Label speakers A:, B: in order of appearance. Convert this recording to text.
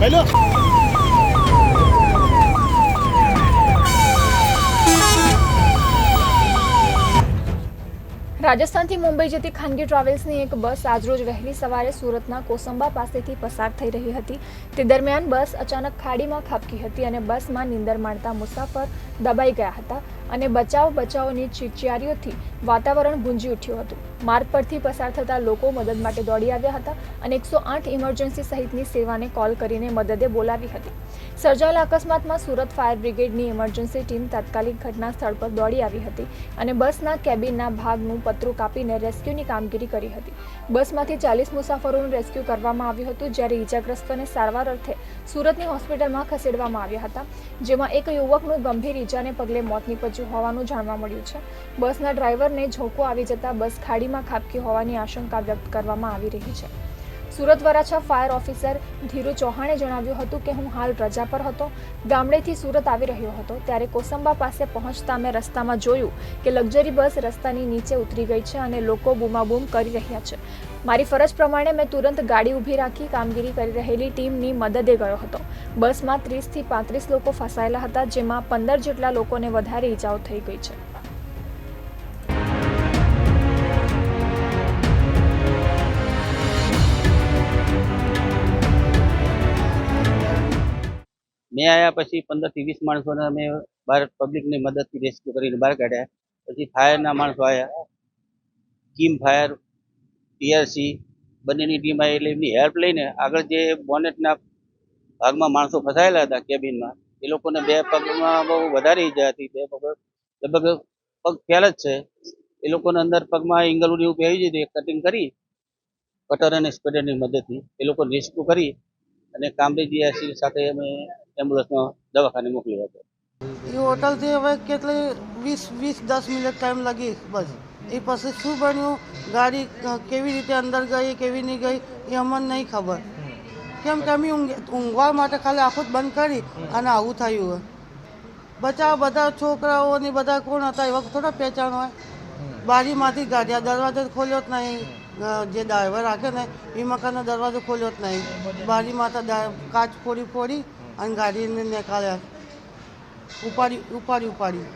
A: ભાઈ
B: રાજસ્થાનથી મુંબઈ જતી ખાનગી ટ્રાવેલ્સની એક બસ આજરોજ વહેલી સવારે સુરતના કોસંબા પાસેથી પસાર થઈ રહી હતી. તે દરમિયાન બસ અચાનક ખાડીમાં ખાબકી હતી અને બસમાં નીંદર માણતા મુસાફર દબાઈ ગયા હતા અને બચાવ બચાવની ચીચિયારીઓથી વાતાવરણ ગુંજી ઉઠ્યું હતું. માર્ગ પરથી પસાર થતા લોકો મદદ માટે દોડી આવ્યા હતા અને એકસો આઠ ઇમરજન્સી સહિતની સેવાને કોલ કરીને મદદે બોલાવી હતી. સર્જાયેલા અકસ્માતમાં સુરત ફાયર બ્રિગેડની ઇમરજન્સી ટીમ તાત્કાલિક ઘટના સ્થળ પર દોડી આવી હતી અને બસના કેબિનના ભાગનું પતરું કાપીને રેસ્ક્યુની કામગીરી કરી હતી. બસમાંથી ચાલીસ મુસાફરોનું રેસ્ક્યુ કરવામાં આવ્યું હતું, જ્યારે ઈજાગ્રસ્તોને સારવાર અર્થે સુરતની હોસ્પિટલમાં ખસેડવામાં આવ્યા હતા, જેમાં એક યુવકનું ગંભીર ઈજાને પગલે મોત નીપજ્યું હોવાનું જાણવા મળ્યું છે. બસના ડ્રાઈવરને ઝોકો આવી જતા બસ ખાડીમાં ખાબકી હોવાની આશંકા વ્યક્ત કરવામાં આવી રહી છે. સુરત વરાછા ફાયર ઓફિસર ધીરુ ચૌહાણે જણાવ્યું હતું કે હું હાલ રજા પર હતો. ગામડેથી સુરત આવી રહ્યો હતો ત્યારે કોસંબા પાસે પહોંચતા મેં રસ્તામાં જોયું કે લક્ઝરી બસ રસ્તાની નીચે ઉતરી ગઈ છે અને લોકો બૂમાબૂમ કરી રહ્યા છે. મારી ફરજ પ્રમાણે મેં તુરંત ગાડી ઊભી રાખી કામગીરી કરી રહેલી ટીમની મદદે ગયો હતો. બસમાં ત્રીસથી પાંત્રીસ લોકો ફસાયેલા હતા, જેમાં પંદર જેટલા લોકોને વધારે ઈજાઓ થઈ ગઈ છે.
C: મેં આવ્યા પછી પંદરથી વીસ માણસોને અમે બહાર પબ્લિકની મદદથી રેસ્ક્યુ કરીને બહાર કાઢ્યા. પછી ફાયરના માણસો આવ્યા કિમ ફાયર ટીઆરસી બંનેની ટીમ આવી એટલે એમની હેલ્પ લઈને આગળ જે બોનેટના ભાગમાં માણસો ફસાયેલા હતા કેબિનમાં એ લોકોને બે પગમાં બહુ વધારે ઈજા હતી. બે પગ લગભગ પગ ફેલ જ છે. એ લોકોને અંદર પગમાં ઇંગલું એવું પહેરી દીધું કટિંગ કરી કટર અને સ્પેડરની મદદથી એ લોકોને રેસ્ક્યુ કરી અને કામરેજ જીઆરસી સાથે અમે એમ્બ્યુલન્સમાં દવાખાને મોકલી હતો
D: એ હોટલથી હવે કેટલી વીસ વીસ, દસ મિનિટ ટાઈમ લાગી બસ. એ પછી શું બન્યું? ગાડી કેવી રીતે અંદર ગઈ, કેવી નહીં ગઈ, એ અમને નહીં ખબર. કેમ કે અમે ઊંઘવા માટે ખાલી આખું બંધ કરી અને આવું થયું હોય. બચાવ બધા છોકરાઓ ને બધા કોણ હતા? એવા થોડા પહેચાણ હોય. બારીમાંથી કાઢ્યા દરવાજો ખોલ્યો જ નહીં. જે ડ્રાઈવર રાખે ને, એ મકાનનો દરવાજો ખોલ્યો જ નહીં. બારીમાં કાચ ફોડી ફોડી અને ગાડીને નીકાળ્યા ઉપાડી ઉપાડી ઉપાડી.